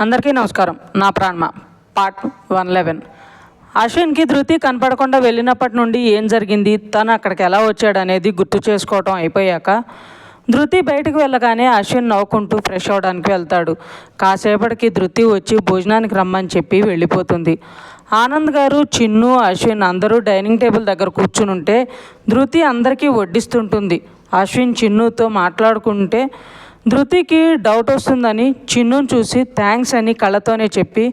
అందరికీ నమస్కారం. నా ప్రాణమ? Part one eleven. అశ్విన్కి ధృతి కనపడకుండా వెళ్ళినప్పటి నుండి ఏం జరిగింది? తను అక్కడికి ఎలా వచ్చాడు అనేది గుర్తు చేసుకోవటం అయిపోయాక ధృతి బయటకు వెళ్ళగానే అశ్విన్ నవ్వుకుంటూ ఫ్రెష్ అవడానికి వెళ్తాడు. కాసేపటికి ధృతి వచ్చి భోజనానికి రమ్మని చెప్పి వెళ్ళిపోతుంది. ఆనంద్ గారు చిన్ను అశ్విన్ అందరూ డైనింగ్ టేబుల్ దగ్గర కూర్చుని ఉంటే ధృతి అందరికీ వడ్డిస్తుంటుంది. అశ్విన్ చిన్నుతో మాట్లాడుకుంటే ధృతికి డౌట్ వస్తుందని చిన్నుని చూసి థ్యాంక్స్ అని కళ్ళతోనే చెప్పి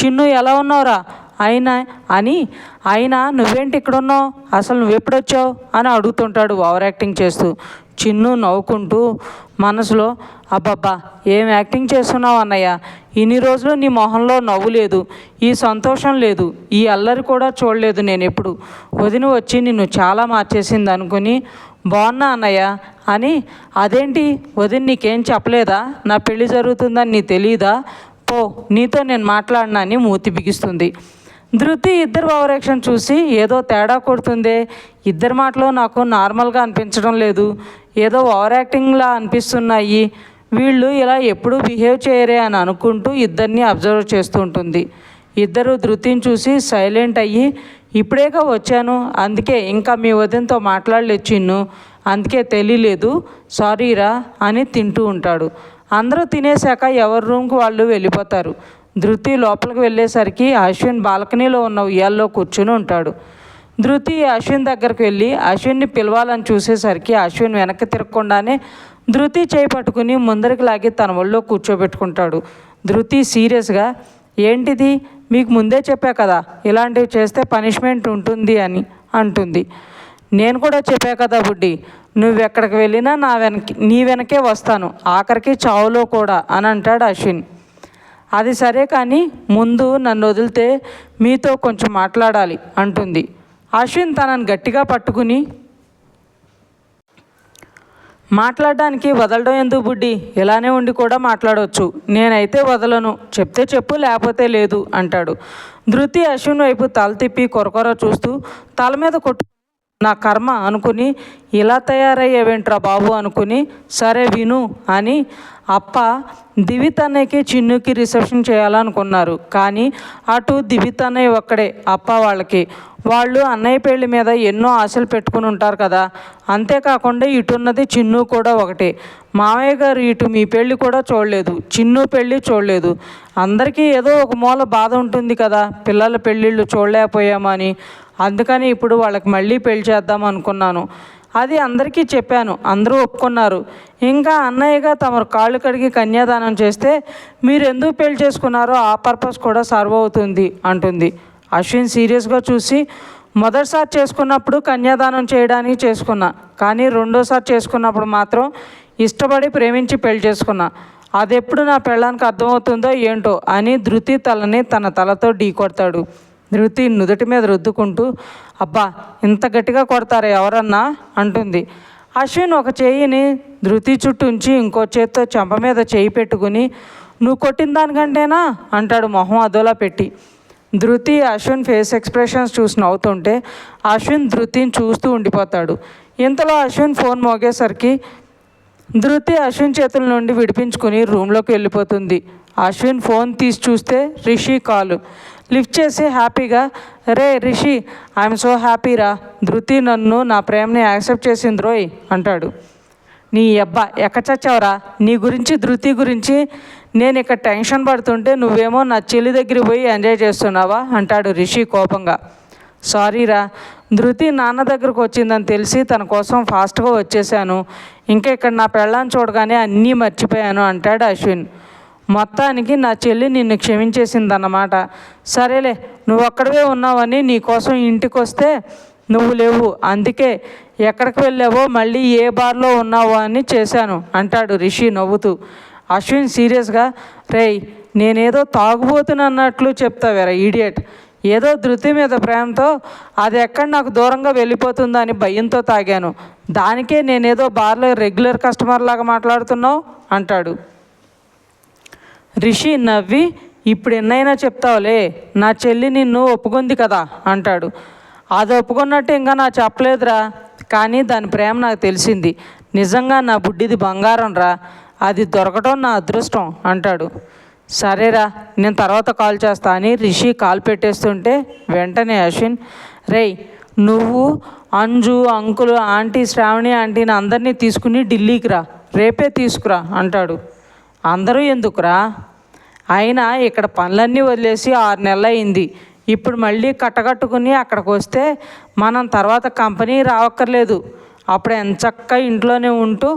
చిన్ను ఎలా ఉన్నావురా? అయినా అని అయినా నువ్వేంటి ఇక్కడ ఉన్నావు అసలు నువ్వెప్పుడొచ్చావు? అని అడుగుతుంటాడు ఓవర్ యాక్టింగ్ చేస్తూ. చిన్ను నవ్వుకుంటూ మనసులో అబ్బబ్బా ఏం యాక్టింగ్ చేస్తున్నావు అన్నయ్య? ఇన్ని రోజులు నీ మొహంలో నవ్వు లేదు ఈ సంతోషం లేదు ఈ అల్లరి కూడా చూడలేదు నేను ఎప్పుడు వదిన వచ్చి నిన్ను చాలా మార్చేసింది అనుకుని బాగున్నా అన్నయ్య? అని అదేంటి? వదిన నీకేం చెప్పలేదా? నా పెళ్ళి జరుగుతుందని నీ తెలియదా పో నీతో నేను మాట్లాడినా అని మూతి బిగిస్తుంది. ధృతి ఇద్దరు ఓవరాక్షన్ చూసి ఏదో తేడా కొడుతుందే? ఇద్దరి మాటలో నాకు నార్మల్గా అనిపించడం లేదు. ఏదో ఓవర్ యాక్టింగ్లా అనిపిస్తున్నాయి. వీళ్ళు ఇలా ఎప్పుడూ బిహేవ్ చేయరే అని అనుకుంటూ ఇద్దరిని అబ్జర్వ్ చేస్తూ ఉంటుంది. ఇద్దరు ధృతిని చూసి సైలెంట్ అయ్యి ఇప్పుడేగా వచ్చాను. అందుకే ఇంకా మీ వదినతో మాట్లాడలేదు చిన్ను. అందుకే తెలియలేదు. సారీరా అని తింటూ ఉంటాడు. అందరూ తినేశాక ఎవరి రూమ్కి వాళ్ళు వెళ్ళిపోతారు. ధృతి లోపలికి వెళ్ళేసరికి అశ్విన్ బాల్కనీలో ఉన్న ఉయ్యాల్లో కూర్చుని ఉంటాడు. ధృతి అశ్విన్ దగ్గరికి వెళ్ళి అశ్విన్ని పిలవాలని చూసేసరికి అశ్విన్ వెనక్కి తిరగకుండానే ధృతి చేయి పట్టుకుని ముందరికి లాగి తన ఒళ్ళో కూర్చోబెట్టుకుంటాడు. ధృతి సీరియస్గా ఏంటిది? మీకు ముందే చెప్పా కదా ఇలాంటివి చేస్తే పనిష్మెంట్ ఉంటుంది అని అంటుంది. నేను కూడా చెప్పా కదా బుడ్డి నువ్వు ఎక్కడికి వెళ్ళినా నా వెనక్కి నీ వెనకే వస్తాను ఆఖరికి చావులో కూడా అని అంటాడు అశ్విన్. అది సరే కానీ ముందు నన్ను వదిలితే మీతో కొంచెం మాట్లాడాలి అంటుంది. అశ్విన్ తనని గట్టిగా పట్టుకుని మాట్లాడడానికి వదలడం ఎందుకు బుడ్డి? ఇలానే ఉండి కూడా మాట్లాడవచ్చు నేనైతే వదలను. చెప్తే చెప్పు లేకపోతే లేదు అంటాడు. ధృతి అశ్విన్ వైపు తల తిప్పి కొరకొర చూస్తూ తల మీద కొట్టు నా కర్మ అనుకుని ఇలా తయారయ్యేవేంట్రా బాబు అనుకుని సరే విను అని అప్ప దివితన్నయ్యకి చిన్నుకి రిసెప్షన్ చేయాలనుకున్నారు. కానీ అటు దివితన్నయ్య ఒక్కడే అప్ప వాళ్ళకి. వాళ్ళు అన్నయ్య పెళ్ళి మీద ఎన్నో ఆశలు పెట్టుకుని ఉంటారు కదా. అంతేకాకుండా ఇటున్నది చిన్ను కూడా ఒకటే. మామయ్య గారు ఇటు మీ పెళ్ళి కూడా చూడలేదు చిన్ను పెళ్ళి చూడలేదు. అందరికీ ఏదో ఒక మూల బాధ ఉంటుంది కదా పిల్లల పెళ్ళిళ్ళు చూడలేకపోయామని. అందుకని ఇప్పుడు వాళ్ళకి మళ్ళీ పెళ్ళి చేద్దాం అనుకున్నాను. అది అందరికీ చెప్పాను. అందరూ ఒప్పుకున్నారు. ఇంకా అన్నయ్యగా తమరు కాళ్ళు కడిగి కన్యాదానం చేస్తే మీరు ఎందుకు పెళ్ళి చేసుకున్నారో ఆ పర్పస్ కూడా సర్వ్ అవుతుంది అంటుంది. అశ్విన్ సీరియస్గా చూసి మొదటిసారి చేసుకున్నప్పుడు కన్యాదానం చేయడానికి చేసుకున్నా. కానీ రెండోసారి చేసుకున్నప్పుడు మాత్రం ఇష్టపడి ప్రేమించి పెళ్ళి చేసుకున్నా. అది ఎప్పుడు నా పెళ్ళానికి అర్థమవుతుందో ఏంటో అని ధృతి తలని తన తలతో ఢీకొడతాడు ధృతి నుదుటి మీద రుద్దుకుంటూ అబ్బా ఇంత గట్టిగా కొడతారా ఎవరన్నా? అంటుంది. అశ్విన్ ఒక చేయిని ధృతి చుట్టూ ఉంచి ఇంకో చేత్తో చెంప మీద చేయి పెట్టుకుని నువ్వు కొట్టిన దానికంటేనా? అంటాడు మొహం అదోలా పెట్టి. ధృతి అశ్విన్ ఫేస్ ఎక్స్ప్రెషన్స్ చూసి నవ్వుతుంటే అశ్విన్ ధృతిని చూస్తూ ఉండిపోతాడు. ఇంతలో అశ్విన్ ఫోన్ మోగేసరికి ధృతి అశ్విన్ చేతుల నుండి విడిపించుకుని రూమ్లోకి వెళ్ళిపోతుంది. అశ్విన్ ఫోన్ తీసి చూస్తే రిషి కాలు. లిఫ్ట్ చేసి హ్యాపీగా రే రిషి ఐఎమ్ సో హ్యాపీ రా ధృతి నన్ను నా ప్రేమని యాక్సెప్ట్ చేసింది రోయ్ అంటాడు. నీ అబ్బా ఎక్క చచ్చావురా? నీ గురించి ధృతి గురించి నేను ఇక్కడ టెన్షన్ పడుతుంటే నువ్వేమో నా చెల్లి దగ్గరికి పోయి ఎంజాయ్ చేస్తున్నావా? అంటాడు రిషి కోపంగా. సారీరా ధృతి నాన్న దగ్గరకు వచ్చిందని తెలిసి తన కోసం ఫాస్ట్గా వచ్చేసాను ఇంకా ఇక్కడ నా పెళ్ళాన్ని చూడగానే అన్నీ మర్చిపోయాను అంటాడు అశ్విన్. మొత్తానికి నా చెల్లి నిన్ను క్షమించేసిందన్నమాట. సరేలే నువ్వు అక్కడవే ఉన్నావని నీ కోసం ఇంటికి వస్తే నువ్వు లేవు. అందుకే ఎక్కడికి వెళ్ళావో మళ్ళీ ఏ బార్లో ఉన్నావో అని చేశాను అంటాడు రిషి నవ్వుతూ. అశ్విన్ సీరియస్గా రేయ్ నేనేదో తాగుబోతున్నట్లు చెప్తావేరా ఈడియట్ ఏదో ధృతి మీద ప్రేమతో అది ఎక్కడ నాకు దూరంగా వెళ్ళిపోతుందని భయంతో తాగాను. దానికే నేనేదో బార్లో రెగ్యులర్ కస్టమర్ లాగా మాట్లాడుతున్నావు అంటాడు. రిషి నవ్వి ఇప్పుడు ఎన్నైనా చెప్తావులే నా చెల్లి నిన్ను ఒప్పుకుంది కదా అంటాడు. అది ఒప్పుకున్నట్టు ఇంకా నా చెప్పలేదురా కానీ దాని ప్రేమ నాకు తెలిసింది. నిజంగా నా బుడ్డిది బంగారం రా అది దొరకటం నా అదృష్టం అంటాడు. సరేరా నేను తర్వాత కాల్ చేస్తా అని రిషి కాల్ పెట్టేస్తుంటే వెంటనే అశ్విన్ రేయ్ నువ్వు అంజు అంకులు ఆంటీ శ్రావణి ఆంటీని అందరినీ తీసుకుని ఢిల్లీకి రా రేపే తీసుకురా అంటాడు. అందరూ ఎందుకురా? అయినా ఇక్కడ పనులన్నీ వదిలేసి ఆరు నెలలు అయింది ఇప్పుడు మళ్ళీ కట్టకట్టుకుని అక్కడికి వస్తే మనం తర్వాత కంపెనీ రావక్కర్లేదు. అప్పుడు ఎంచక్క ఇంట్లోనే ఉంటూ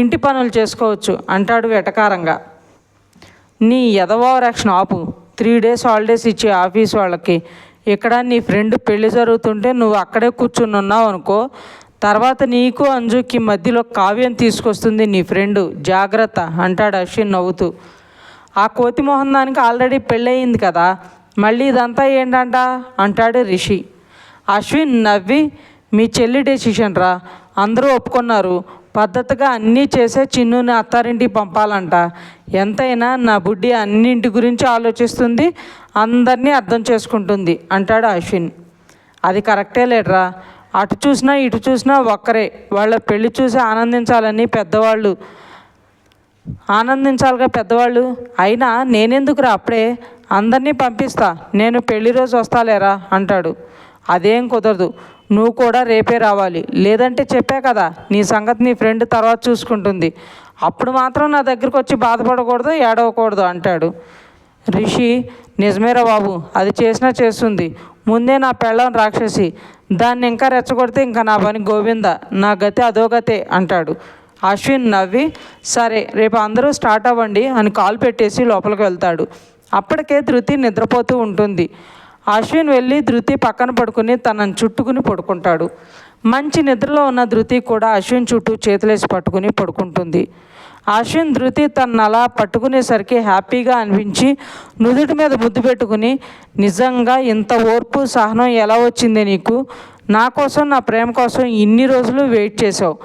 ఇంటి పనులు చేసుకోవచ్చు అంటాడు వెటకారంగా. నీ ఎదవోరక్షణ ఆపు. త్రీ డేస్ హాలిడేస్ ఇచ్చే ఆఫీస్ వాళ్ళకి. ఇక్కడ నీ ఫ్రెండ్ పెళ్ళి జరుగుతుంటే నువ్వు అక్కడే కూర్చుని ఉన్నావు అనుకో తర్వాత నీకు అంజుకి మధ్యలో కావ్యం తీసుకొస్తుంది నీ ఫ్రెండు. జాగ్రత్త అంటాడు అశ్విన్ నవ్వుతూ. ఆ కోతి మొహం దానికి ఆల్రెడీ పెళ్ళయింది కదా మళ్ళీ ఇదంతా ఏంటంట? అంటాడు రిషి. అశ్విన్ నవ్వి మీ చెల్లి డెసిషన్ రా. అందరూ ఒప్పుకున్నారు. పద్ధతిగా అన్నీ చేసే చిన్నుని అత్తారింటికి పంపాలంట. ఎంతైనా నా బుడ్డి అన్నింటి గురించి ఆలోచిస్తుంది అందరినీ అర్థం చేసుకుంటుంది అంటాడు అశ్విన్. అది కరెక్టే లేట్రా అటు చూసినా ఇటు చూసినా ఒక్కరే. వాళ్ళ పెళ్ళి చూసి ఆనందించాలని పెద్దవాళ్ళు. ఆనందించాలిగా పెద్దవాళ్ళు. అయినా నేనెందుకురా అప్పుడే? అందరినీ పంపిస్తా. నేను పెళ్ళి రోజు వస్తాలేరా? అంటాడు. అదేం కుదరదు. నువ్వు కూడా రేపే రావాలి. లేదంటే చెప్పా కదా నీ సంగతి నీ ఫ్రెండ్ తర్వాత చూసుకుంటుంది. అప్పుడు మాత్రం నా దగ్గరకు వచ్చి బాధపడకూడదు ఏడవకూడదు అంటాడు. రిషి నిజమేరా బాబు అది చేసినా చేస్తుంది. ముందే నా పెళ్ళం రాక్షసి. దాన్ని ఇంకా రెచ్చగొడితే ఇంకా నా పని గోవింద నా గతి అదో గతే అంటాడు. అశ్విన్ నవ్వి సరే రేపు అందరూ స్టార్ట్ అవ్వండి అని కాల్ పెట్టేసి లోపలికి వెళ్తాడు. అప్పటికే ధృతి నిద్రపోతూ ఉంటుంది. అశ్విన్ వెళ్ళి ధృతి పక్కన పడుకుని తనను చుట్టుకుని పడుకుంటాడు. మంచి నిద్రలో ఉన్న ధృతి కూడా అశ్విన్ చుట్టూ చేతులేసి పట్టుకుని పడుకుంటుంది. ఆశ్విన్ ధృతి తనను అలా పట్టుకునేసరికి హ్యాపీగా అనిపించి నుదుటి మీద ముద్దు పెట్టుకుని నిజంగా ఇంత ఓర్పు సహనం ఎలా వచ్చింది నీకు? నా కోసం నా ప్రేమ కోసం ఇన్ని రోజులు వెయిట్ చేసావు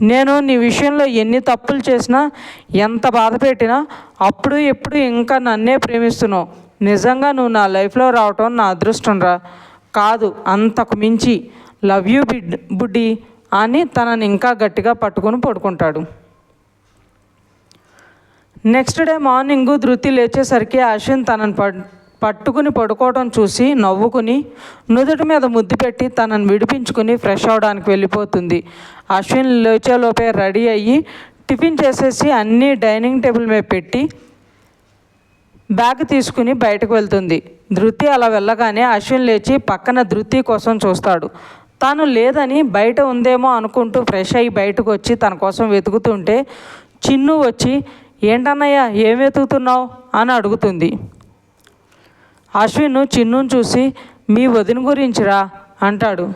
నేను నీ విషయంలో ఎన్ని తప్పులు చేసినా ఎంత బాధ పెట్టినా అప్పుడు ఎప్పుడు ఇంకా నన్నే ప్రేమిస్తున్నావు. నిజంగా నువ్వు నా లైఫ్లో రావటం నా అదృష్టం రా. కాదు అంతకు మించి. లవ్ యూ బిడ్ బుడ్డి అని తనని ఇంకా గట్టిగా పట్టుకుని పడుకుంటాడు. నెక్స్ట్ డే మార్నింగ్ ధృతి లేచేసరికి అశ్విన్ తనని పట్టుకుని పడుకోవడం చూసి నవ్వుకుని నుదుటి మీద ముద్దు పెట్టి తనను విడిపించుకుని ఫ్రెష్ అవడానికి వెళ్ళిపోతుంది. అశ్విన్ లేచేలోపే రెడీ అయ్యి టిఫిన్ చేసేసి అన్నీ డైనింగ్ టేబుల్ మీద పెట్టి బ్యాగ్ తీసుకుని బయటకు వెళ్తుంది. ధృతి అలా వెళ్ళగానే అశ్విన్ లేచి పక్కన ధృతి కోసం చూస్తాడు. తాను లేదని బయట ఉందేమో అనుకుంటూ ఫ్రెష్ అయ్యి బయటకు వచ్చి తన కోసం వెతుకుతుంటే చిన్ను వచ్చి ఏంటన్నయ్య ఏం వెతుకుతున్నావు? అని అడుగుతుంది. అశ్విన్ చిన్నుని చూసి మీ వదిన గురించిరా? అంటాడు.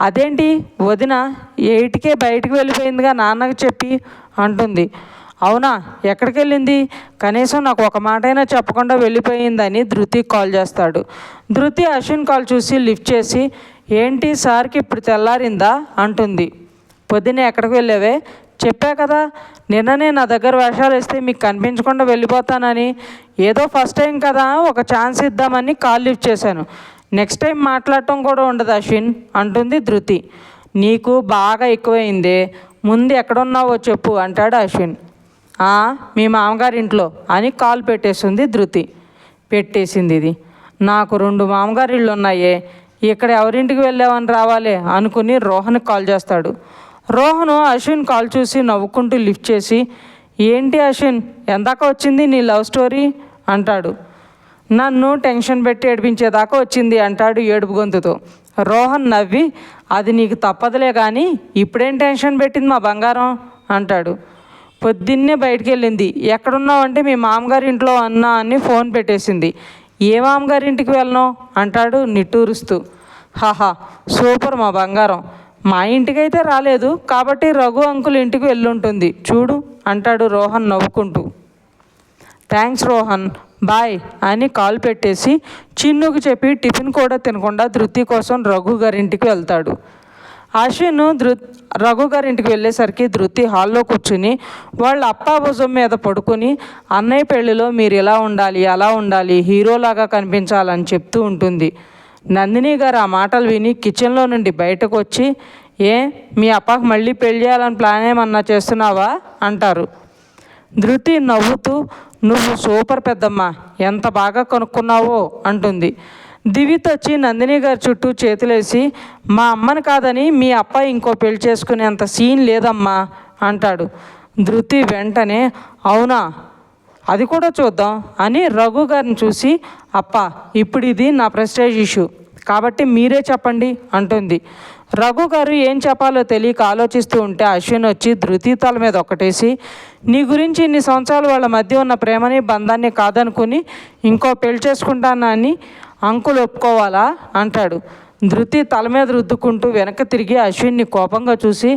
అదేంటి? వదిన ఎయిట్కే బయటికి వెళ్ళిపోయిందిగా నాన్నకు చెప్పి? అంటుంది. అవునా ఎక్కడికి వెళ్ళింది కనీసం నాకు ఒక మాటైనా చెప్పకుండా వెళ్ళిపోయిందని ధృతి కాల్ చేస్తాడు. ధృతి అశ్విన్ కాల్ చూసి లిఫ్ట్ చేసి ఏంటి సార్కి ఇప్పుడు తెల్లారిందా? అంటుంది. పొద్దున్నే ఎక్కడికి వెళ్ళావే? చెప్పా కదా నిన్ననే నా దగ్గర వేషాలు వేస్తే మీకు కనిపించకుండా వెళ్ళిపోతానని. ఏదో ఫస్ట్ టైం కదా ఒక ఛాన్స్ ఇద్దామని కాల్ లిఫ్ట్ చేశాను. నెక్స్ట్ టైం మాట్లాడటం కూడా ఉండదు అశ్విన్ అంటుంది ధృతి. నీకు బాగా ఎక్కువైందే ముందు ఎక్కడున్నావో చెప్పు అంటాడు అశ్విన్. మీ మామగారి ఇంట్లో అని కాల్ పెట్టేసింది ధృతి. పెట్టేసింది ఇది. నాకు రెండు మామగారిళ్ళు ఉన్నాయే ఇక్కడ ఎవరింటికి వెళ్ళావని రావాలి అనుకుని రోహన్కి కాల్ చేస్తాడు. రోహన్ అశ్విన్ కాల్ చూసి నవ్వుకుంటూ లిఫ్ట్ చేసి ఏంటి అశ్విన్ ఎందాక వచ్చింది నీ లవ్ స్టోరీ? అంటాడు. నన్ను టెన్షన్ పెట్టి ఏడిపించేదాకా వచ్చింది అంటాడు ఏడుపు గొంతుతో. రోహన్ నవ్వి అది నీకు తప్పదులే కానీ ఇప్పుడేం టెన్షన్ పెట్టింది మా బంగారం? అంటాడు. పొద్దున్నే బయటికి వెళ్ళింది ఎక్కడున్నావు అంటే మీ మామగారి ఇంట్లో అన్నా అని ఫోన్ పెట్టేసింది. ఏ మామగారి ఇంటికి వెళ్ళను? అంటాడు నిట్టూరుస్తూ. హాహా సూపర్ మా బంగారం. మా ఇంటికైతే రాలేదు కాబట్టి రఘు అంకుల్ ఇంటికి వెళ్ళుంటుంది. చూడు అంటాడు రోహన్ నవ్వుకుంటూ. థ్యాంక్స్ రోహన్ బాయ్ అని కాల్ పెట్టేసి చిన్నుకు చెప్పి టిఫిన్ కూడా తినకుండా ధృతి కోసం రఘు గారింటికి వెళ్తాడు. అశ్విన్ ధృ రఘు గారింటికి వెళ్ళేసరికి ధృతి హాల్లో కూర్చుని వాళ్ళ అప్పా భుజం మీద పడుకొని అన్నయ్య పెళ్ళిలో మీరు ఇలా ఉండాలి అలా ఉండాలి హీరోలాగా కనిపించాలని చెప్తూ ఉంటుంది. నందిని గారు ఆ మాటలు విని కిచెన్లో నుండి బయటకు వచ్చి ఏ మీ అప్పకు మళ్ళీ పెళ్ళి చేయాలని ప్లాన్ ఏమన్నా చేస్తున్నావా? అంటారు. ధృతి నవ్వుతూ నువ్వు సూపర్ పెద్దమ్మ ఎంత బాగా కొనుక్కున్నావో? అంటుంది. దివిత్ వచ్చి నందిని గారి చుట్టూ చేతులేసి మా అమ్మని కాదని మీ అప్ప ఇంకో పెళ్ళి చేసుకునేంత సీన్ లేదమ్మా అంటాడు. ధృతి వెంటనే అవునా అది కూడా చూద్దాం అని రఘు గారిని చూసి అప్ప ఇప్పుడు ఇది నా ప్రెస్టేజ్ ఇష్యూ. కాబట్టి మీరే చెప్పండి అంటుంది. రఘు గారు ఏం చెప్పాలో తెలియక ఆలోచిస్తూ ఉంటే అశ్విన్ వచ్చి ధృతి తల మీద ఒకటేసి నీ గురించి ఇన్ని సంవత్సరాలు వాళ్ళ మధ్య ఉన్న ప్రేమని బంధాన్ని కాదనుకుని ఇంకో పెళ్ళి చేసుకుంటానని అంకులు ఒప్పుకోవాలా? అంటాడు. ధృతి తల మీద రుద్దుకుంటూ వెనక్కి తిరిగి అశ్విన్ని కోపంగా చూసి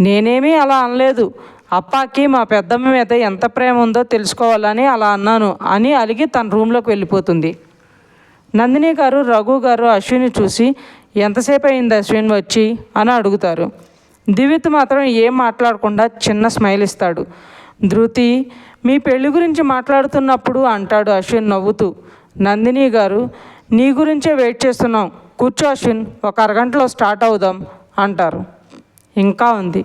నేనేమీ అలా అనలేదు. అప్పాకి మా పెద్దమ్మ మీద ఎంత ప్రేమ ఉందో తెలుసుకోవాలని అలా అన్నాను అని అలిగి తన రూమ్లోకి వెళ్ళిపోతుంది. నందిని గారు రఘు గారు అశ్విని చూసి ఎంతసేపు అయింది అశ్విన్ వచ్చి? అని అడుగుతారు. దివిత్ మాత్రం ఏం మాట్లాడకుండా చిన్న స్మైల్ ఇస్తాడు. ధృతి మీ పెళ్ళి గురించి మాట్లాడుతున్నప్పుడు అంటాడు అశ్విన్ నవ్వుతూ. నందిని గారు నీ గురించే వెయిట్ చేస్తున్నాం. కూర్చో అశ్విన్ ఒక అరగంటలో స్టార్ట్ అవుదాం అంటారు. ఇంకా ఉంది.